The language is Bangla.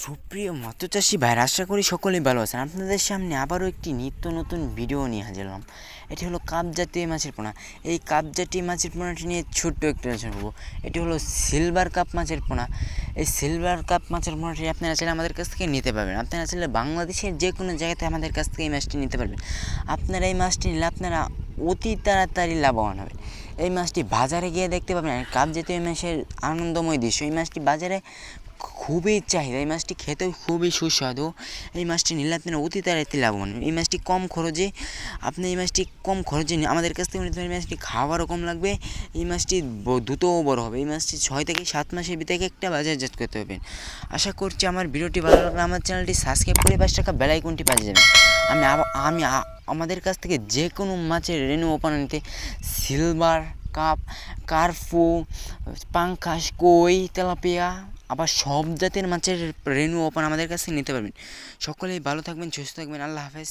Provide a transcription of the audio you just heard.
সুপ্রিয় মৎস্য চাষি ভাইরা, আশা করি সকলেই ভালো আছেন। আপনাদের সামনে আবারও একটি নিত্য নতুন ভিডিও নিয়ে হাজির হলাম। এটি হলো কাপ জাতীয় মাছের পোনা। এই কাপ জাতীয় মাছের পোনাটি নিয়ে ছোট্ট একটা আলোচনা করব। এটি হলো সিলভার কাপ মাছের পোনা। এই সিলভার কাপ মাছের পোনাটি আপনারা চাইলে আমাদের কাছ থেকে নিতে পারবেন। আপনারা চাইলে বাংলাদেশের যে কোনো জায়গাতে আমাদের কাছ থেকে এই মাছটি নিতে পারবেন। আপনারা এই মাছটি নিলে আপনারা অতি তাড়াতাড়ি লাভবান হবেন। এই মাছটি বাজারে গিয়ে দেখতে পাবেন কাপ জাতীয় মাছের আনন্দময় দৃশ্য। এই মাছটি বাজারে খুবই চাহিদা। এই মাছটি খেতেও খুবই সুস্বাদু। এই মাছটি নিলে আপনারা অতি তাড়াতাড়ি লাভবান। এই মাছটি কম খরচে, আপনি এই মাছটি কম খরচে আমাদের কাছ থেকে এই মাছটি খাওয়ারও কম লাগবে। এই মাছটি দ্রুতও বড় হবে। এই মাছটি ছয় থেকে সাত মাসের ভিতরে একটা বাজারজাত করতে পারবেন। আশা করছি আমার ভিডিওটি ভালো লাগলে আমার চ্যানেলটি সাবস্ক্রাইব করে পাঁচ টাকা বেলাইকনটি বাজিয়ে যাবে আমি আমি আমাদের কাছ থেকে যে কোনো মাছের রেনু ওপান নিতে সিলভার কাপ কার্পু পাঙ্খাস কই তেলাপিয়া আবার সব জাতের মাছের রেনু ওপেন আমাদের কাছে নিতে পারবেন। সকলেই ভালো থাকবেন, সুস্থ থাকবেন, আল্লাহ হাফেজ।